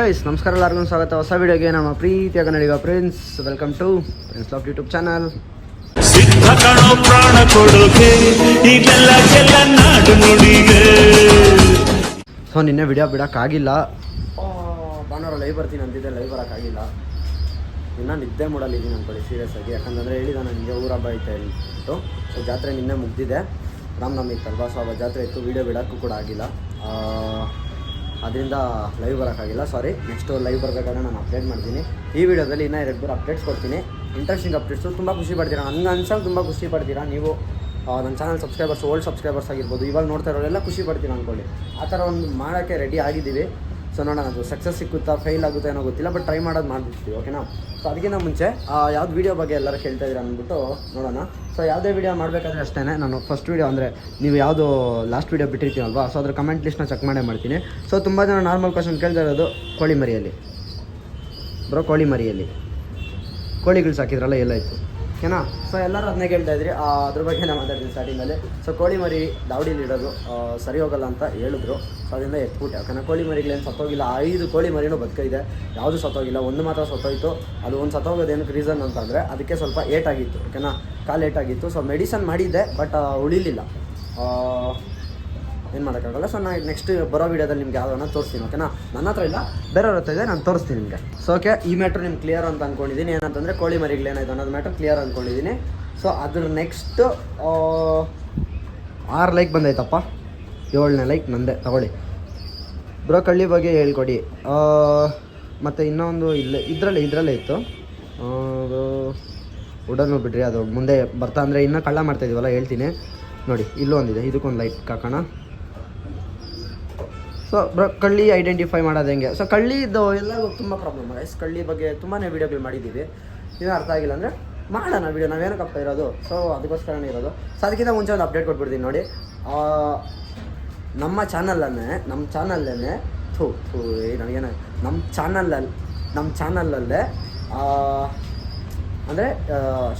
Guys ನಮಸ್ಕಾರ ಎಲ್ಲರಿಗೂ ಸ್ವಾಗತ. ಹೊಸ ವಿಡಿಯೋಗೆ ನಮ್ಮ ಪ್ರೀತಿಯ ಕನ್ನಡಿಗ prince welcome to prince laugh YouTube channel ಸಿದ್ಧ ಕಣೋ ಪ್ರಾಣ ಕೊಡೋಕೆ ಇದೆಲ್ಲಕ್ಕೆಲ್ಲ ನಾಡು ನುಡಿಗೆ. ಸೊ ನಿನ್ನೆ ವಿಡಿಯೋ ಬಿಡೋಕ್ಕಾಗಿಲ್ಲ. ಭಾನುವಾರ ಲೈವ್ ಬರ್ತೀನಿ ಅಂತಿದ್ದೆ ಲೈವ್ ಬರೋಕ್ಕಾಗಿಲ್ಲ. ಇನ್ನೂ ನಿದ್ದೆ ಮೂಡಲ್ಲಿ ಇದ್ದೀನಿ ಅನ್ಕೊಳ್ಳಿ ಸೀರಿಯಸ್ ಆಗಿ. ಯಾಕಂತಂದರೆ ಹೇಳಿದ ನನಗೆ ಊರ ಹಬ್ಬ ಐತೆ ಅಂದ್ಬಿಟ್ಟು. ಸೊ ಜಾತ್ರೆ ನಿನ್ನೆ ಮುಗಿದಿದೆ. ರಾಮನವಮಿ ಇತ್ತಲ್ವಾ? ಸೊ ಅವಾಗ ಜಾತ್ರೆ ಇತ್ತು. ವಿಡಿಯೋ ಬಿಡೋಕ್ಕೂ ಕೂಡ ಆಗಿಲ್ಲ. ಅದರಿಂದ ಲೈವ್ ಬರೋಕ್ಕಾಗಿಲ್ಲ ಸಾರಿ ನೆಕ್ಸ್ಟು ಲೈವ್ ಬರಬೇಕಾದ್ರೆ ನಾನು ಅಪ್ಡೇಟ್ ಮಾಡ್ತೀನಿ. ಈ ವಿಡಿಯೋದಲ್ಲಿ ಇನ್ನೂ ಎರಡು ಮೂರು ಅಪ್ಡೇಟ್ಸ್ ಕೊಡ್ತೀನಿ. ಇಂಟ್ರೆಸ್ಟಿಂಗ್ ಅಪ್ಡೇಟ್ಸು ತುಂಬ ಖುಷಿ ಪಡ್ತೀರಾ? ನನಗೆ ಅನ್ಸಂಗೆ ತುಂಬ ಖುಷಿ ಪಡ್ತೀರಾ? ನೀವು ನನ್ನ ಚಾನಲ್ ಸಬ್ಸ್ಕ್ರೈಬರ್ಸ್ ಓಲ್ಡ್ ಸಬ್ಸ್ಕ್ರೈಬರ್ಸ್ ಆಗಿರ್ಬೋದು, ಇವಾಗ ನೋಡ್ತಾ ಇರೋರೆಲ್ಲ ಖುಷಿ ಪಡ್ತೀನಿ ಅಂದ್ಕೊಳ್ಳಿ ಆ ಥರ ಒಂದು ಮಾಡೋಕ್ಕೆ ರೆಡಿ ಆಗಿದ್ದೀವಿ. ಸೊ ನೋಡೋಣ, ಅದು ಸಕ್ಸಸ್ ಸಿಕ್ಕುತ್ತಾ ಫೇಲ್ ಆಗುತ್ತೆ ಏನೋ ಗೊತ್ತಿಲ್ಲ ಬಟ್ ಟ್ರೈ ಮಾಡೋದು ಮಾಡಿಬಿಡ್ತೀವಿ ಓಕೆನಾ ಸೊ ಅದಕ್ಕಿಂತ ಮುಂಚೆ ಯಾವ್ದು ವೀಡಿಯೋ ಬಗ್ಗೆ ಎಲ್ಲರೂ ಕೇಳ್ತಾ ಇದ್ದೀರಾ ಅಂದ್ಬಿಟ್ಟು ನೋಡೋಣ. ಸೊ ಯಾವುದೇ ವೀಡಿಯೋ ಮಾಡಬೇಕಾದ್ರೆ ಅಷ್ಟೇ ನಾನು ಫಸ್ಟ್ ವೀಡಿಯೋ ಅಂದರೆ ನೀವು ಯಾವುದು ಲಾಸ್ಟ್ ವೀಡಿಯೋ ಬಿಟ್ಟಿರ್ತೀವಲ್ವಾ ಸೊ ಅದ್ರ ಕಮೆಂಟ್ ಲಿಸ್ಟ್ನ ಚೆಕ್ ಮಾಡೇ ಮಾಡ್ತೀನಿ. ಸೊ ತುಂಬ ಜನ ನಾರ್ಮಲ್ ಕ್ವಶನ್ ಕೇಳ್ತಾ ಇರೋದು ಕೋಳಿ ಮರಿಯಲ್ಲಿ. ಬ್ರೋ ಕೋಳಿ ಮರಿಯಲ್ಲಿ. ಕೋಳಿಗಳು ಸಾಕಿದ್ರಲ್ಲ, ಎಲ್ಲ ಇತ್ತು ಓಕೆನಾ? ಸೊ ಎಲ್ಲರೂ ಅದನ್ನೇ ಕೇಳ್ತಾ ಇದ್ರಿ. ಅದ್ರ ಬಗ್ಗೆ ನಾನು ಮಾತಾಡ್ತೀನಿ ಸ್ಟಾರ್ಟಿಂಗಲ್ಲಿ ಸೊ ಕೋಳಿ ಮರಿ ಇಡೋದು ಸರಿ ಹೋಗಲ್ಲ ಅಂತ ಹೇಳಿದ್ರು. ಸೊ ಅದರಿಂದ ಎತ್ಬಿಟ್ಟೆ. ಯಾಕಂದ್ರೆ ಕೋಳಿ ಮರಿಗಳೇನು ಸತ್ತೋಗಿಲ್ಲ. ಐದು ಕೋಳಿ ಮರಿನೂ ಬದುಕಿದೆ ಯಾವುದು ಸತ್ತೋಗಿಲ್ಲ. ಒಂದು ಮಾತ್ರ ಸತ್ತೋಯ್ತು. ಅದು ಒಂದು ಸತ್ತೋಗೋದು ಏನಕ್ಕೆ ರೀಸನ್ ಅಂತಂದರೆ, ಅದಕ್ಕೆ ಸ್ವಲ್ಪ ಏಟಾಗಿತ್ತು. ಓಕೆನಾ? ಕಾಲು ಏಟಾಗಿತ್ತು. ಸೊ ಮೆಡಿಸನ್ ಮಾಡಿದ್ದೆ ಬಟ್ ಉಳಿಲಿಲ್ಲ. ಏನು ಮಾಡೋಕ್ಕಾಗಲ್ಲ. ಸೊ ನಾನು ನೆಕ್ಸ್ಟ್ ಬರೋ ವೀಡಿಯೋದಲ್ಲಿ ನಿಮ್ಗೆ ಯಾವ್ದನ್ನ ತೋರಿಸ್ತೀನಿ ಓಕೆನಾ ನನ್ನ ಹತ್ರ ಇಲ್ಲ, ಬೇರೆಯವ್ರ ಹತ್ರ ಇದೆ, ನಾನು ತೋರಿಸ್ತೀನಿ ನಿಮಗೆ. ಸೊ ಓಕೆ ಈ ಮ್ಯಾಟ್ರ್ ನಿಮ್ಗೆ ಕ್ಲಿಯರ್ ಅಂತ ಅಂದ್ಕೊಂಡಿದ್ದೀನಿ ಏನಂತಂದರೆ ಕೋಳಿ ಮರಿಗಳು ಏನಾಯ್ತು ಅನ್ನೋದು ಮ್ಯಾಟ್ರ್ ಕ್ಲಿಯರ್ ಅಂದ್ಕೊಂಡಿದ್ದೀನಿ ಸೊ ಅದ್ರ ನೆಕ್ಸ್ಟ್ ಆರು ಲೈಕ್ ಬಂದೈತಪ್ಪ ಏಳನೇ ಲೈಕ್ ನಂದೆ, ತಗೊಳ್ಳಿ. ಬ್ರೋ ಕಳ್ಳಿ ಬಗ್ಗೆ ಹೇಳ್ಕೊಡಿ. ಮತ್ತು ಇನ್ನೊಂದು ಇಲ್ಲೇ, ಇದರಲ್ಲೇ ಇದರಲ್ಲೇ ಇತ್ತು. ಉಡನ್ನು ಬಿಡ್ರಿ ಅದು ಮುಂದೆ ಬರ್ತಾ ಅಂದರೆ ಇನ್ನೂ ಕಳ್ಳ ಮಾಡ್ತಾಯಿದ್ದೀವಲ್ಲ ಹೇಳ್ತೀನಿ. ನೋಡಿ, ಇಲ್ಲೂ ಒಂದಿದೆ, ಇದಕ್ಕೊಂದು ಲೈಕ್ ಹಾಕೋಣ. ಸೊ ಕಳ್ಳಿ ಐಡೆಂಟಿಫೈ ಮಾಡೋದು ಹೆಂಗೆ? ಸೊ ಕಳ್ಳಿದು ಎಲ್ಲ ತುಂಬ ಪ್ರಾಬ್ಲಮ್ ಗೈಸ್ ಕಳ್ಳಿ ಬಗ್ಗೆ ತುಂಬಾ ವೀಡಿಯೋಗಳು ಮಾಡಿದ್ದೀವಿ. ಇನ್ನೂ ಅರ್ಥ ಆಗಿಲ್ಲ ಅಂದರೆ ಮಾಡೋಣ ವೀಡಿಯೋ ನಾವೇನಕ್ಕಪ್ಪ ಇರೋದು? ಸೊ ಅದಕ್ಕೋಸ್ಕರನೇ ಇರೋದು. ಸೊ ಅದಕ್ಕಿಂತ ಮುಂಚೆ ಒಂದು ಅಪ್ಡೇಟ್ ಕೊಟ್ಬಿಡ್ತೀನಿ ನೋಡಿ. ನಮ್ಮ ಚಾನಲನ್ನೇ ನಮ್ಮ ಚಾನಲ್ಲೇ ಥೂ ಥೂ ನನಗೇನ, ನಮ್ಮ ಚಾನಲಲ್ಲಿ ನಮ್ಮ ಚಾನಲಲ್ಲೇ ಅಂದರೆ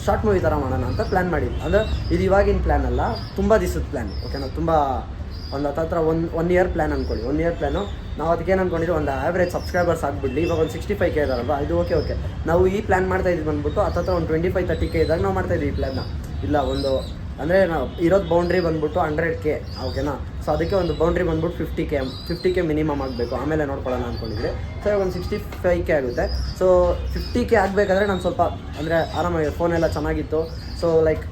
ಶಾರ್ಟ್ ಮೂವಿ ಥರ ಮಾಡೋಣ ಅಂತ ಪ್ಲ್ಯಾನ್ ಮಾಡಿದ್ವಿ. ಅಂದರೆ, ಇದು ಇವಾಗಿನ ಪ್ಲ್ಯಾನ್ ಅಲ್ಲ, ತುಂಬ ದಿವಸದ ಪ್ಲ್ಯಾನ್ ಓಕೆನಾ ತುಂಬ ಒಂದು ಹತ್ತತ್ರ ಒಂದು ಒನ್ ಇಯರ್ ಪ್ಲ್ಯಾನ್ ಅಂದ್ಕೊಳ್ಳಿ ಒನ್ ಇಯರ್ ಪ್ಲ್ಯಾನು ನಾವು ಅದಕ್ಕೇನು ಏನು ಅಂದ್ಕೊಂಡಿದ್ವಿ ಒಂದು ಆ್ಯಾವ್ರೇಜ್ ಸಬ್ಸ್ಕ್ರೈಬರ್ಸ್ ಆಗಿಬಿಡ್ಲಿ. ಇವಾಗ ಒಂದು ಸಿಕ್ಸ್ಟಿ ಫೈವ್ ಕೆ ಇದಾರಲ್ವಾ? ಇದು ಓಕೆ ಓಕೆ ನಾವು ಈ ಪ್ಲ್ಯಾನ್ ಮಾಡ್ತಾ ಇದ್ವಿ ಬಂದ್ಬಿಟ್ಟು, ಹತ್ತತ್ರ ಒಂದು ಟ್ವೆಂಟಿ ಫೈವ್ ತರ್ಟಿ ಕೆ ಇದ್ದಾಗ ನಾವು ಮಾಡ್ತಾ ಇದ್ವಿ ಈ ಪ್ಲ್ಯಾನ್ನ ಇಲ್ಲ, ಒಂದು, ಅಂದರೆ ನಾವು ಇರೋದು ಬೌಂಡ್ರಿ ಬಂದ್ಬಿಟ್ಟು ಹಂಡ್ರೆಡ್ ಕೆ ಓಕೆನಾ ಸೊ ಅದಕ್ಕೆ ಒಂದು ಬೌಂಡ್ರಿ ಬಂದ್ಬಿಟ್ಟು fifty K fifty K minimum ಆಗಬೇಕು. ಆಮೇಲೆ ನೋಡ್ಕೊಳ್ಳೋಣ ಅಂದ್ಕೊಂಡಿದ್ರೆ ಸೊ ಇವಾಗ ಒಂದು ಸಿಕ್ಸ್ಟಿ ಫೈವ್ ಕೆ ಆಗುತ್ತೆ. ಸೊ ಫಿಫ್ಟಿ ಕೆ ಆಗಬೇಕಾದ್ರೆ ನಾನು ಸ್ವಲ್ಪ, ಅಂದರೆ ಆರಾಮಾಗಿ ಫೋನೆಲ್ಲ ಚೆನ್ನಾಗಿತ್ತು. ಸೊ ಲೈಕ್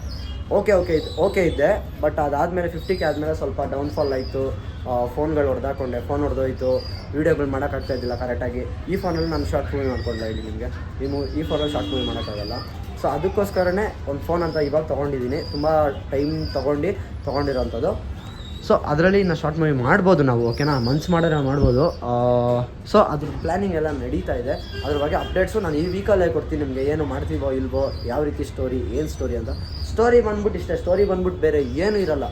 ಓಕೆ ಓಕೆ ಇತ್ತು ಓಕೆ ಇದ್ದೆ ಬಟ್ ಅದಾದಮೇಲೆ ಫಿಫ್ಟಿಗೆ ಆದಮೇಲೆ ಸ್ವಲ್ಪ ಡೌನ್ಫಾಲ್ ಆಯಿತು. ಫೋನ್ಗಳು ಹೊಡೆದಾಕೊಂಡೆ ಫೋನ್ ಹೊಡೆದೋಯ್ತು. ವೀಡಿಯೋಗಳು ಮಾಡೋಕ್ಕಾಗ್ತಾ ಇದ್ದಿಲ್ಲ ಕರೆಕ್ಟಾಗಿ ಈ ಫೋನಲ್ಲಿ ನಾನು ಶಾರ್ಟ್ ಮೂವಿ ಮಾಡ್ಕೊಂಡ್ಲ ಇಲ್ಲಿ ನಿಮಗೆ? ಈ ಮೂ, ಈ ಫೋನಲ್ಲಿ ಶಾರ್ಟ್ ಮೂವಿ ಮಾಡೋಕ್ಕಾಗಲ್ಲ. ಸೊ ಅದಕ್ಕೋಸ್ಕರನೇ ಒಂದು ಫೋನ್ ಅಂತ ಇವಾಗ ತೊಗೊಂಡಿದ್ದೀನಿ. ತುಂಬ ಟೈಮ್ ತೊಗೊಂಡು, ತೊಗೊಂಡಿರೋಂಥದ್ದು. ಸೊ ಅದರಲ್ಲಿ ಇನ್ನು ಶಾರ್ಟ್ ಮೂವಿ ಮಾಡ್ಬೋದು ನಾವು ಓಕೆನಾ ಮನ್ಸು ಮಾಡಿದ್ರೆ ಮಾಡ್ಬೋದು. ಸೊ ಅದ್ರ ಪ್ಲ್ಯಾನಿಂಗ್ ಎಲ್ಲ ನಡೀತಾ ಇದೆ. ಅದ್ರ ಬಗ್ಗೆ ಅಪ್ಡೇಟ್ಸು ನಾನು ಈ ವೀಕಲ್ಲೇ ಕೊಡ್ತೀನಿ ನಿಮಗೆ. ಏನು ಮಾಡ್ತೀವೋ, ಇಲ್ವೋ, ಯಾವ ರೀತಿ ಸ್ಟೋರಿ ಏನು ಸ್ಟೋರಿ ಅಂತ. ಸ್ಟೋರಿ ಬಂದ್ಬಿಟ್ಟು ಇಷ್ಟೇ ಸ್ಟೋರಿ ಬಂದ್ಬಿಟ್ಟು ಬೇರೆ ಏನೂ ಇರಲ್ಲ.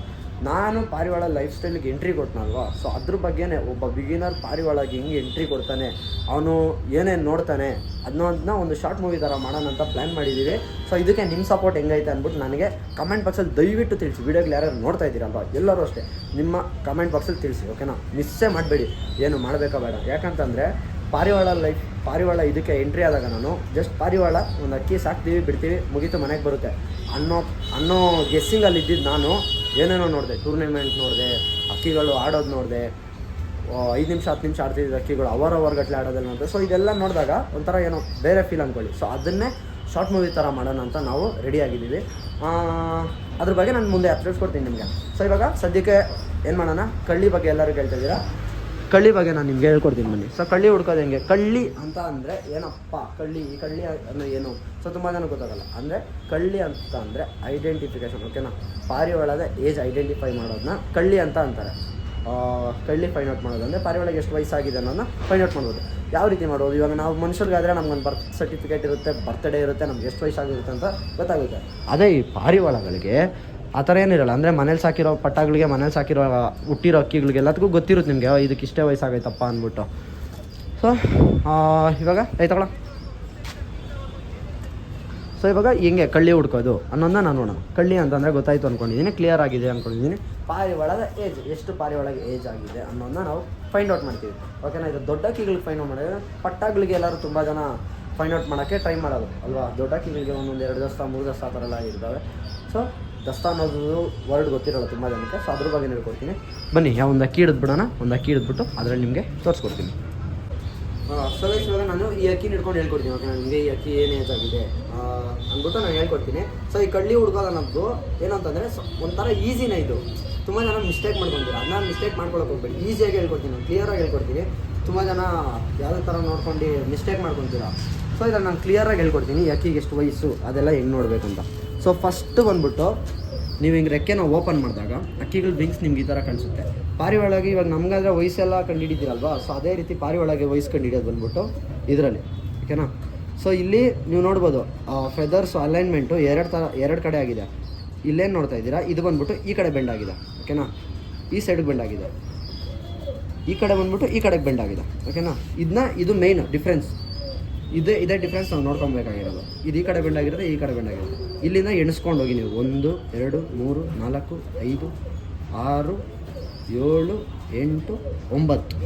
ನಾನು ಪಾರಿವಾಳ ಲೈಫ್ ಸ್ಟೈಲಿಗೆ ಎಂಟ್ರಿ ಕೊಟ್ಟನಲ್ವಾ ಸೊ ಅದ್ರ ಬಗ್ಗೆನೇ ಒಬ್ಬ ಬಿಗಿನರ್ ಪಾರಿವಾಳಗೆ ಹೆಂಗೆ ಎಂಟ್ರಿ ಕೊಡ್ತಾನೆ, ಅವನು ಏನೇನು ನೋಡ್ತಾನೆ ಅದನ್ನ ಒಂದು ಶಾರ್ಟ್ ಮೂವಿ ಥರ ಮಾಡೋಣ ಅಂತ ಪ್ಲ್ಯಾನ್ ಮಾಡಿದ್ದೀವಿ ಸೊ ಇದಕ್ಕೆ ನಿಮ್ಮ ಸಪೋರ್ಟ್ ಹೆಂಗೈತೆ ಅಂದ್ಬಿಟ್ಟು ನನಗೆ ಕಮೆಂಟ್ ಬಾಕ್ಸಲ್ಲಿ ದಯವಿಟ್ಟು ತಿಳಿಸಿ. ವೀಡಿಯೋಗಳು ಯಾರು ನೋಡ್ತಾ ಇದ್ದೀರಲ್ವಾ? ಎಲ್ಲರೂ ಅಷ್ಟೇ. ನಿಮ್ಮ ಕಮೆಂಟ್ ಬಾಕ್ಸಲ್ಲಿ ತಿಳಿಸಿ ಓಕೆನಾ ಮಿಸ್ಸೇ ಮಾಡಬೇಡಿ. ಏನು ಮಾಡಬೇಕಾ ಬೇಡ. ಯಾಕಂತಂದರೆ, ಪಾರಿವಾಳ ಲೈಫ್ ಪಾರಿವಾಳ ಇದಕ್ಕೆ ಎಂಟ್ರಿ ಆದಾಗ ನಾನು ಜಸ್ಟ್ ಪಾರಿವಾಳ ಒಂದು ಅಕ್ಕಿ ಸಾಕ್ತೀವಿ, ಬಿಡ್ತೀವಿ, ಮುಗೀತು, ಮನೆಗೆ ಬರುತ್ತೆ ಅನ್ನೋ ಅನ್ನೋ ಗೆಸ್ಸಿಂಗಲ್ಲಿ ಇದ್ದಿದ್ದು ನಾನು ಏನೇನೋ ನೋಡಿದೆ ಟೂರ್ನಮೆಂಟ್ ನೋಡಿದೆ ಅಕ್ಕಿಗಳು ಆಡೋದು ನೋಡಿದೆ ಐದು ನಿಮಿಷ ಹತ್ತು ನಿಮಿಷ ಆಡ್ತಿದ್ದ ಅಕ್ಕಿಗಳು ಅವರ್ ಅವರ್ ಗಟ್ಟಲೆ ಆಡೋದಲ್ಲ ನೋಡಿದೆ. ಸೊ ಇದೆಲ್ಲ ನೋಡಿದಾಗ ಒಂಥರ ಏನೋ ಬೇರೆ ಫೀಲ್ ಅಂದ್ಕೊಳ್ಳಿ ಸೊ ಅದನ್ನೇ ಶಾರ್ಟ್ ಮೂವಿ ಥರ ಮಾಡೋಣ ಅಂತ ನಾವು ರೆಡಿ ಆಗಿದ್ದೀವಿ. ಆ, ಅದ್ರ ಬಗ್ಗೆ ನಾನು ಮುಂದೆ ಅಪ್ಡೇಟ್ಸ್ ಕೊಡ್ತೀನಿ ನಿಮಗೆ. ಸೊ ಇವಾಗ ಸದ್ಯಕ್ಕೆ ಏನು ಮಾಡೋಣ? ಕಳ್ಳಿ ಬಗ್ಗೆ ಎಲ್ಲರೂ ಇದ್ದೀರಾ? ಕಳ್ಳಿ ಬಗ್ಗೆ ನಾನು ನಿಮ್ಗೆ ಹೇಳ್ಕೊಡ್ತೀನಿ ಬನ್ನಿ. ಸೊ ಕಳ್ಳಿ ಹುಡ್ಕೋದು ಹೆಂಗೆ? ಕಳ್ಳಿ ಅಂತ ಅಂದರೆ ಏನಪ್ಪ? ಕಳ್ಳಿ, ಈ ಕಳ್ಳಿ ಅನ್ನೋ ಏನು? ಸೊ ತುಂಬ ಜನ ಗೊತ್ತಾಗಲ್ಲ. ಅಂದರೆ ಕಳ್ಳಿ ಅಂತ ಅಂದರೆ ಐಡೆಂಟಿಫಿಕೇಶನ್ ಓಕೆನಾ ಪಾರಿವಾಳದ ಏಜ್ ಐಡೆಂಟಿಫೈ ಮಾಡೋದನ್ನ ಕಳ್ಳಿ ಅಂತ ಅಂತಾರೆ. ಕಳ್ಳಿ ಫೈಂಡ್ ಔಟ್ ಮಾಡೋದು ಅಂದರೆ ಪಾರಿವಾಳಗೆ ಎಷ್ಟು ವಯಸ್ಸಾಗಿದೆ ಅನ್ನೋದನ್ನ ಫೈಂಡ್ ಔಟ್ ಮಾಡ್ಬೋದು. ಯಾವ ರೀತಿ ಮಾಡೋದು ಇವಾಗ ನಾವು ಮನುಷ್ಯರಿಗಾದರೆ ನಮ್ಗೊಂದು ಬರ್ತ್ ಸರ್ಟಿಫಿಕೇಟ್ ಇರುತ್ತೆ ಬರ್ತ್ಡೇ ಇರುತ್ತೆ, ನಮ್ಗೆ ಎಷ್ಟು ವಯಸ್ಸಾಗಿರುತ್ತೆ ಅಂತ ಗೊತ್ತಾಗುತ್ತೆ. ಅದೇ ಈ ಪಾರಿವಾಳಗಳಿಗೆ ಆ ಥರ ಏನಿರಲ್ಲ. ಅಂದರೆ ಮನೇಲಿ ಸಾಕಿರೋ ಪಟ್ಟಗಳಿಗೆ ಮನೇಲಿ ಸಾಕಿರೋ ಹುಟ್ಟಿರೋ ಅಕ್ಕಿಗಳಿಗೆ ಎಲ್ಲದಕ್ಕೂ ಗೊತ್ತಿರುತ್ತೆ ನಿಮಗೆ ಇದಕ್ಕೆ ಇಷ್ಟೇ ವಯಸ್ಸಾಗೈತಪ್ಪ ಅಂದ್ಬಿಟ್ಟು. ಸೊ ಇವಾಗ ಐ ತಗೊಳ ಸೊ ಇವಾಗ ಹೆಂಗೆ ಕಳ್ಳಿ ಹುಡ್ಕೋದು. ಅನ್ನೋದನ್ನ ನಾನು ನೋಡೋಣ. ಕಳ್ಳಿ ಅಂತಂದರೆ ಗೊತ್ತಾಯಿತು ಅಂದ್ಕೊಂಡಿದ್ದೀನಿ ಕ್ಲಿಯರ್ ಆಗಿದೆ ಅಂದ್ಕೊಂಡಿದ್ದೀನಿ ಒಳಗೆ ಏಜ್ ಎಷ್ಟು ಪಾರಿವಾಳಗೆ ಏಜ್ ಆಗಿದೆ ಅನ್ನೋದನ್ನ ನಾವು ಫೈಂಡ್ ಔಟ್ ಮಾಡ್ತೀವಿ. ಓಕೆನಾ ಇದು ದೊಡ್ಡ ಅಕ್ಕಿಗಳಿಗೆ ಫೈಂಡ್ ಔಟ್ ಮಾಡಿದ್ರೆ ಪಟ್ಟಾಗಳಿಗೆ ಎಲ್ಲರೂ ತುಂಬ ಜನ ಫೈಂಡ್ ಔಟ್ ಮಾಡೋಕ್ಕೆ ಟ್ರೈ ಮಾಡೋದು. ಅಲ್ವಾ? ದೊಡ್ಡ ಅಕ್ಕಿಗಳಿಗೆ ಒಂದೊಂದು ಎರಡು ದಸ್ತ, ಮೂರು ದಸ್ತ ಆ ಥರ ಎಲ್ಲ ಇರ್ತವೆ. ಸೊ ದಸ್ತ ಅನ್ನೋದು ವರ್ಡ್ ಗೊತ್ತಿರಲ್ಲ ತುಂಬ ಜನಕ್ಕೆ ಸೊ ಅದ್ರ ಬಗ್ಗೆ ಹೇಳ್ಕೊಡ್ತೀನಿ. ಬನ್ನಿ, ಯಾವ ಒಂದು ಅಕ್ಕಿ ಹಿಡಿದು ಬಿಡೋಣ, ಒಂದು ಅಕ್ಕಿ ಹಿಡಿದ್ಬಿಟ್ಟು ಅದರಲ್ಲಿ ನಿಮಗೆ ತೋರಿಸ್ಕೊಡ್ತೀನಿ. ಸೊ ಇವಾಗ ನಾನು ಈ ಅಕ್ಕಿ ಹಿಡ್ಕೊಂಡು ಹೇಳ್ಕೊಡ್ತೀನಿ ಓಕೆ ನಿಮಗೆ ಈ ಅಕ್ಕಿ ಏನು ಆಗಿದೆ ಅಂದ್ಬಿಟ್ಟು ನಾನು ಹೇಳ್ಕೊಡ್ತೀನಿ. ಸೊ ಈ ಕಳ್ಳಿ ಹುಡ್ಕೋದು ಅನ್ನೋದು ಏನಂತಂದರೆ ಒಂಥರ ಈಸಿನೇ ಇದು. ತುಂಬ ಜನ ಮಿಸ್ಟೇಕ್ ಮಾಡ್ಕೊಂತೀರ. ಅದನ್ನ ಮಿಸ್ಟೇಕ್ ಮಾಡ್ಕೊಳಕ್ಕೆ ಹೋಗ್ಬೇಡಿ. ಈಸಿಯಾಗಿ ಹೇಳ್ಕೊಡ್ತೀನಿ, ನಾನು ಕ್ಲಿಯರಾಗಿ ಹೇಳ್ಕೊಡ್ತೀನಿ. ತುಂಬ ಜನ ಯಾವುದೇ ಥರ ನೋಡ್ಕೊಂಡು ಮಿಸ್ಟೇಕ್ ಮಾಡ್ಕೊತೀರ. ಸೊ ಇದನ್ನು ನಾನು ಕ್ಲಿಯರಾಗಿ ಹೇಳ್ಕೊಡ್ತೀನಿ ಅಕ್ಕಿಗೆ ಎಷ್ಟು ವಯಸ್ಸು, ಅದೆಲ್ಲ ಹೆಂಗೆ ನೋಡಬೇಕಂತ. ಸೊ ಫಸ್ಟ್ ಬಂದ್ಬಿಟ್ಟು ನೀವು ಹಿಂಗೆ ರೆಕ್ಕೆನ ಓಪನ್ ಮಾಡಿದಾಗ, ಅಕ್ಕಿಗಳ ವಿಂಗ್ಸ್ ನಿಮ್ಗೆ ಈ ಥರ ಕಾಣಿಸುತ್ತೆ. ಪಾರಿ ಒಳಗೆ ಇವಾಗ ನಮ್ಗಾದ್ರೆ ವಯಸ್ಸೆಲ್ಲ ಕಂಡುಹಿಡಿತೀರಲ್ವಾ ಸೊ ಅದೇ ರೀತಿ ಪಾರಿ ಒಳಗೆ ವಯಸ್ಸು ಕಂಡುಹಿಡಿಯೋದು ಬಂದ್ಬಿಟ್ಟು ಇದರಲ್ಲಿ ಓಕೆನಾ ಸೊ ಇಲ್ಲಿ ನೀವು ನೋಡ್ಬೋದು ಫೆದರ್ಸ್ ಅಲೈನ್ಮೆಂಟು ಎರಡು ಥರ ಎರಡು ಕಡೆ ಆಗಿದೆ. ಇಲ್ಲೇನು ನೋಡ್ತಾ ಇದ್ದೀರಾ? ಇದು ಬಂದ್ಬಿಟ್ಟು ಈ ಕಡೆ ಬೆಂಡ್ ಆಗಿದೆ ಓಕೆನಾ ಈ ಸೈಡ್ಗೆ ಬೆಂಡ್ ಆಗಿದೆ. ಈ ಕಡೆ ಬಂದ್ಬಿಟ್ಟು ಈ ಕಡೆಗೆ ಬೆಂಡ್ ಆಗಿದೆ ಓಕೆನಾ ಇದನ್ನ ಇದು ಮೇಯ್ನ್ ಡಿಫ್ರೆನ್ಸ್ ಇದೇ ಇದೇ ಡಿಫ್ರೆನ್ಸ್ ನಾವು ನೋಡ್ಕೊಬೇಕಾಗಿರೋದು. ಇದು ಈ ಕಡೆ ಬೆಂಡ್ ಆಗಿರೋದು ಈ ಕಡೆ ಬೆಂಡ್ ಆಗಿರೋದು ಇಲ್ಲಿಂದ ಎಣಿಸ್ಕೊಂಡು ಹೋಗಿ ನೀವು. ಒಂದು, ಎರಡು, ಮೂರು, ನಾಲ್ಕು, ಐದು, ಆರು, ಏಳು, ಎಂಟು, ಒಂಬತ್ತು.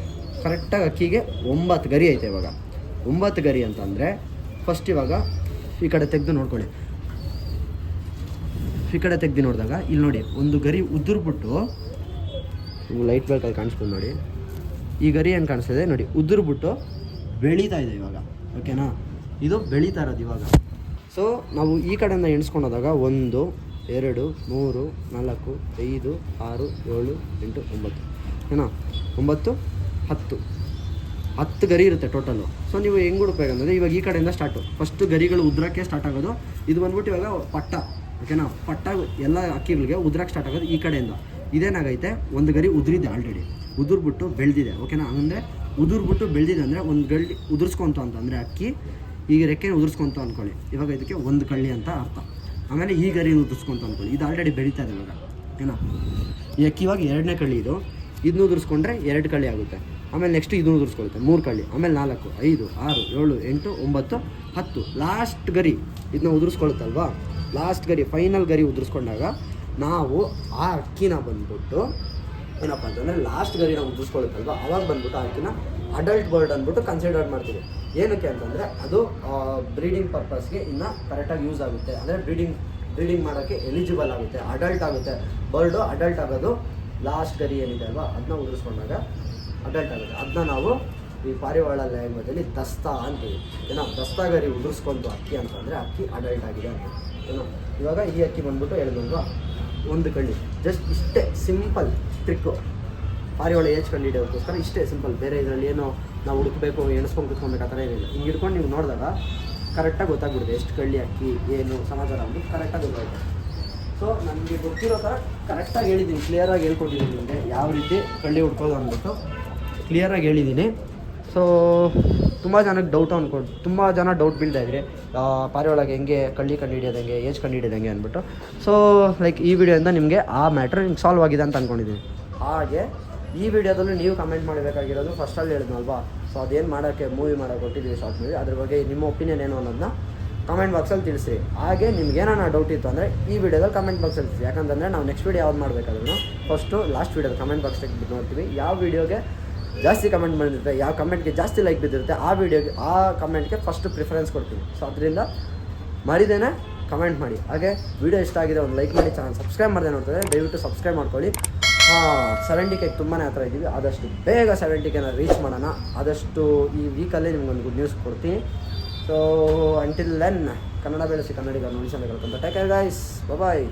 ಕರೆಕ್ಟಾಗಿ ಅಕ್ಕಿಗೆ ಒಂಬತ್ತು ಗರಿ ಐತೆ ಇವಾಗ. ಒಂಬತ್ತು ಗರಿ ಅಂತಂದರೆ ಫಸ್ಟ್ ಇವಾಗ ಈ ಕಡೆ ತೆಗೆದು ನೋಡ್ಕೊಳ್ಳಿ. ಈ ಕಡೆ ತೆಗ್ದು ನೋಡಿದಾಗ, ಇಲ್ಲಿ ನೋಡಿ, ಒಂದು ಗರಿ ಉದುರ್ಬಿಟ್ಟು ಲೈಟ್ ಬೆಳಕಲ್ಲಿ ಕಾಣಿಸ್ಕೊಂಡು ನೋಡಿ. ಈ ಗರಿ ಏನು ಕಾಣಿಸ್ತಿದೆ ನೋಡಿ, ಉದುರ್ಬಿಟ್ಟು ಬೆಳೀತಾ ಇದೆ ಇವಾಗ. ಓಕೆನಾ? ಇದು ಬೆಳೀತಾ ಇರೋದು ಇವಾಗ. ಸೊ ನಾವು ಈ ಕಡೆಯಿಂದ ಎಣಿಸ್ಕೊಂಡು ಹೋದಾಗ ಒಂದು, ಎರಡು, ಮೂರು, ನಾಲ್ಕು, ಐದು, ಆರು, ಏಳು, ಎಂಟು, ಒಂಬತ್ತು. ಏನಾ ಒಂಬತ್ತು, ಹತ್ತು. ಹತ್ತು ಗರಿ ಇರುತ್ತೆ ಟೋಟಲು. ಸೊ ನೀವು ಹೆಂಗೆ ಹುಡುಕ್ಬೇಕಂದ್ರೆ ಇವಾಗ ಈ ಕಡೆಯಿಂದ ಸ್ಟಾರ್ಟು ಫಸ್ಟ್ ಗರಿಗಳು ಉದ್ರಕ್ಕೆ ಸ್ಟಾರ್ಟ್ ಆಗೋದು. ಇದು ಬಂದ್ಬಿಟ್ಟು ಇವಾಗ ಪಟ್ಟ. ಓಕೆನಾ? ಪಟ್ಟ ಎಲ್ಲ ಅಕ್ಕಿಗಳಿಗೆ ಉದ್ರಕ್ಕೆ ಸ್ಟಾರ್ಟ್ ಆಗೋದು ಈ ಕಡೆಯಿಂದ. ಇದೇನಾಗೈತೆ? ಒಂದು ಗರಿ ಉದುರಿದೆ ಆಲ್ರೆಡಿ ಉದುರ್ಬಿಟ್ಟು ಬೆಳೆದಿದೆ. ಓಕೆನಾ? ಹಂಗಂದ್ರೆ ಉದುರ್ಬಿಟ್ಟು ಬೆಳೆದಿದೆ ಅಂದರೆ ಒಂದು ಗಳ್ಳಿ ಉದುರ್ಸ್ಕೊಂತ ಅಂತಂದರೆ ಅಕ್ಕಿ, ಈಗ ರೆಕ್ಕೆನ ಉದುರ್ಸ್ಕೊಂತ ಅಂದ್ಕೊಳ್ಳಿ ಇವಾಗ ಇದಕ್ಕೆ ಒಂದು ಕಳ್ಳಿ ಅಂತ ಅರ್ಥ. ಆಮೇಲೆ ಈ ಗರಿ ಉದುರ್ಸ್ಕೊಂತ ಅಂದ್ಕೊಳ್ಳಿ ಇದು ಆಲ್ರೆಡಿ ಬೆಳೀತಾ ಇದೆ ಇವಾಗ. ಏನೋ? ಈ ಅಕ್ಕಿ ಇವಾಗ ಎರಡನೇ ಕಳ್ಳಿ ಇದು. ಇದನ್ನು ಉದುರಿಸ್ಕೊಂಡ್ರೆ ಎರಡು ಕಳ್ಳಿ ಆಗುತ್ತೆ. ಆಮೇಲೆ ನೆಕ್ಸ್ಟ್ ಇದನ್ನು ಉದುರಿಸ್ಕೊಳುತ್ತೆ ಮೂರು ಕಳ್ಳಿ. ಆಮೇಲೆ ನಾಲ್ಕು, ಐದು, ಆರು, ಏಳು, ಎಂಟು, ಒಂಬತ್ತು, ಹತ್ತು. ಲಾಸ್ಟ್ ಗರಿ. ಇದನ್ನ ಉದುರಿಸ್ಕೊಳುತ್ತಲ್ವಾ ಲಾಸ್ಟ್ ಗರಿ ಫೈನಲ್ ಗರಿ ಉದುರಿಸ್ಕೊಂಡಾಗ ನಾವು ಆ ಅಕ್ಕಿನ ಬಂದ್ಬಿಟ್ಟು ಏನಪ್ಪ ಅಂತಂದರೆ ಲಾಸ್ಟ್ ಗರಿನ ಉದುರಿಸ್ಕೊಳುತ್ತಲ್ವ ಅವಾಗ ಬಂದ್ಬಿಟ್ಟು ಆಕಿನ ಅಡಲ್ಟ್ ಬರ್ಡ್ ಅಂದ್ಬಿಟ್ಟು ಕನ್ಸಿಡರ್ ಮಾಡ್ತೀವಿ. ಏನಕ್ಕೆ ಅಂತಂದರೆ ಅದು ಬ್ರೀಡಿಂಗ್ ಪರ್ಪಸ್ಗೆ ಇನ್ನು ಕರೆಕ್ಟಾಗಿ ಯೂಸ್ ಆಗುತ್ತೆ. ಅಂದರೆ ಬ್ರೀಡಿಂಗ್ ಬ್ರೀಡಿಂಗ್ ಮಾಡೋಕ್ಕೆ ಎಲಿಜಿಬಲ್ ಆಗುತ್ತೆ. ಅಡಲ್ಟ್ ಆಗುತ್ತೆ. ಬರ್ಡು ಅಡಲ್ಟ್ ಆಗೋದು ಲಾಸ್ಟ್ ಗರಿ ಏನಿದೆ ಅಲ್ವಾ? ಅದನ್ನ ಉದುರಿಸ್ಕೊಂಡಾಗ ಅಡಲ್ಟ್ ಆಗುತ್ತೆ. ಅದನ್ನ ನಾವು ಈ ಪಾರಿವಾಳ ಲ್ಯಾಂಗ್ವೇಜಲ್ಲಿ ದಸ್ತಾ ಅಂತೀವಿ. ಏನೋ ದಸ್ತಾ ಗರಿ ಉದುರಿಸ್ಕೊಂಡು ಅಕ್ಕಿ ಅಂತಂದರೆ ಅಕ್ಕಿ ಅಡಲ್ಟ್ ಆಗಿದೆ ಏನೋ ಇವಾಗ ಈ ಅಕ್ಕಿ ಬಂದ್ಬಿಟ್ಟು ಹೇಳಿದ್ವಲ್ವಾ ಒಂದು ಕಳ್ಳಿ. ಜಸ್ಟ್ ಇಷ್ಟೇ ಸಿಂಪಲ್ ಟ್ರಿಕ್ಕು ಪಾರಿವಾಳ ಏಜ್ ಕಂಡು ಹಿಡಿಯೋದಕ್ಕೋಸ್ಕರ ಇಷ್ಟೇ ಸಿಂಪಲ್ ಬೇರೆ ಇದರಲ್ಲಿ ಏನೋ ನಾವು ಹುಡುಕಬೇಕು ಎಣಿಸ್ಕೊಂಡು ಕುತ್ಕೊಬೇಕು ಆ ಥರ ಏನಿಲ್ಲ. ಹಿಂಗೆ ಹಿಡ್ಕೊಂಡು ನೀವು ನೋಡಿದಾಗ ಕರೆಕ್ಟಾಗಿ ಗೊತ್ತಾಗ್ಬಿಡುತ್ತೆ ಎಷ್ಟು ಕಳ್ಳಿ ಅಕ್ಕಿ ಏನು ಸಮಾಚಾರ ಅಂದ್ಬಿಟ್ಟು ಕರೆಕ್ಟಾಗಿ ಗೊತ್ತಾಗುತ್ತೆ. ಸೊ ನನಗೆ ಗೊತ್ತಿರೋ ಥರ ಕರೆಕ್ಟಾಗಿ ಹೇಳಿದ್ದೀನಿ. ಕ್ಲಿಯರಾಗಿ ಹೇಳ್ಕೊಟ್ಟಿದ್ದೀನಿ ನಿಮಗೆ ಯಾವ ರೀತಿ ಕಳ್ಳಿ ಹುಡ್ಕೋದು ಅಂದ್ಬಿಟ್ಟು. ಕ್ಲಿಯರಾಗಿ ಹೇಳಿದ್ದೀನಿ. ಸೊ ತುಂಬ ಜನಕ್ಕೆ ಡೌಟ್ ಅಂದ್ಕೊಂಡು ತುಂಬ ಜನ ಡೌಟ್ ಬೀಳ್ತಾ ಆ, ಪಾರಿವಾಳಗೆ ಹೆಂಗೆ ಕಳ್ಳಿ ಕಂಡು ಹಿಡಿಯೋದಂಗೆ ಏಜ್ ಕಂಡು ಹಿಡಿಯೋದಂಗೆ ಅಂದ್ಬಿಟ್ಟು. ಸೊ ಲೈಕ್ ಈ ವಿಡಿಯೋಯಿಂದ ನಿಮಗೆ ಆ ಮ್ಯಾಟ್ರ್ ನಿಮ್ಗೆ ಸಾಲ್ವ್ ಆಗಿದೆ ಅಂತ ಅಂದ್ಕೊಂಡಿದ್ದೀನಿ ಹಾಗೆ ಈ ವಿಡಿಯೋದಲ್ಲೂ ನೀವು ಕಮೆಂಟ್ ಮಾಡಬೇಕಾಗಿರೋದು ಫಸ್ಟಲ್ಲಿ ಹೇಳಿದ್ನಲ್ವಾ? ಸೊ ಅದೇನು ಮಾಡೋಕ್ಕೆ ಮೂವಿ ಮಾಡೋಕೆ ಕೊಟ್ಟಿದ್ದೀವಿ ಶಾರ್ಟ್ ಮೂವಿ ಅದ್ರ ಬಗ್ಗೆ ನಿಮ್ಮ ಒಪಿನಿಯನ್ ಏನು ಅನ್ನೋದನ್ನ ಕಮೆಂಟ್ ಬಾಕ್ಸಲ್ಲಿ ತಿಳಿಸಿ ಹಾಗೆ ನಿಮ್ಗೆ ಏನಾನ ಡೌಟ್ ಇತ್ತು ಅಂದರೆ ಈ ವಿಡಿಯೋದಲ್ಲಿ ಕಮೆಂಟ್ ಬಾಕ್ಸಲ್ಲಿ ತಿಳಿಸಿ ಯಾಕಂತಂದರೆ ನಾವು ನೆಕ್ಸ್ಟ್ ವಿಡಿಯೋ ಯಾವ್ದು ಮಾಡಬೇಕಾದ್ರೂ ಫಸ್ಟು ಲಾಸ್ಟ್ ವಿಡಿಯೋದ ಕಮೆಂಟ್ ಬಾಕ್ಸ್ ತೆಗೆದು ನೋಡ್ತೀವಿ. ಯಾವ ವಿಡಿಯೋಗೆ ಜಾಸ್ತಿ ಕಮೆಂಟ್ ಬಂದಿರುತ್ತೆ, ಯಾವ ಕಮೆಂಟ್ಗೆ ಜಾಸ್ತಿ ಲೈಕ್ ಬಿದ್ದಿರುತ್ತೆ, ಆ ವಿಡಿಯೋಗೆ ಆ ಕಮೆಂಟ್ಗೆ ಫಸ್ಟ್ ಪ್ರಿಫರೆನ್ಸ್ ಕೊಡ್ತೀವಿ. ಸೊ ಅದರಿಂದ ಮಾಡಿದ್ದೇನೆ ಕಮೆಂಟ್ ಮಾಡಿ. ಹಾಗೆ ವಿಡಿಯೋ ಇಷ್ಟ ಆಗಿದೆ ಒಂದು ಲೈಕ್ ಮಾಡಿ ಚಾನಲ್ ಸಬ್ಸ್ಕ್ರೈಬ್ ಮಾಡಿದೆ ನೋಡ್ತಾರೆ ದಯವಿಟ್ಟು ಸಬ್ಸ್ಕ್ರೈಬ್ ಮಾಡ್ಕೊಳ್ಳಿ. ಸೆವೆಂಟಿ ಕೆ ತುಂಬಾ ಹತ್ರ ಇದ್ದೀವಿ. ಆದಷ್ಟು ಬೇಗ ಸೆವೆಂಟಿ ಕೆನ ರೀಚ್ ಮಾಡೋಣ. ಆದಷ್ಟು ಈ ವೀಕಲ್ಲೇ ನಿಮ್ಗೊಂದು ಗುಡ್ ನ್ಯೂಸ್ ಕೊಡ್ತೀನಿ. ಸೊ ಅಂಟಿಲ್ ದೆನ್ ಕನ್ನಡ ಬೆಳೆಸಿ ಕನ್ನಡಿಗ ನುಡಿಸಬೇಕು ಟೇಕ್ ಕೇರ್ ಗೈಸ್ ಬಾಯ್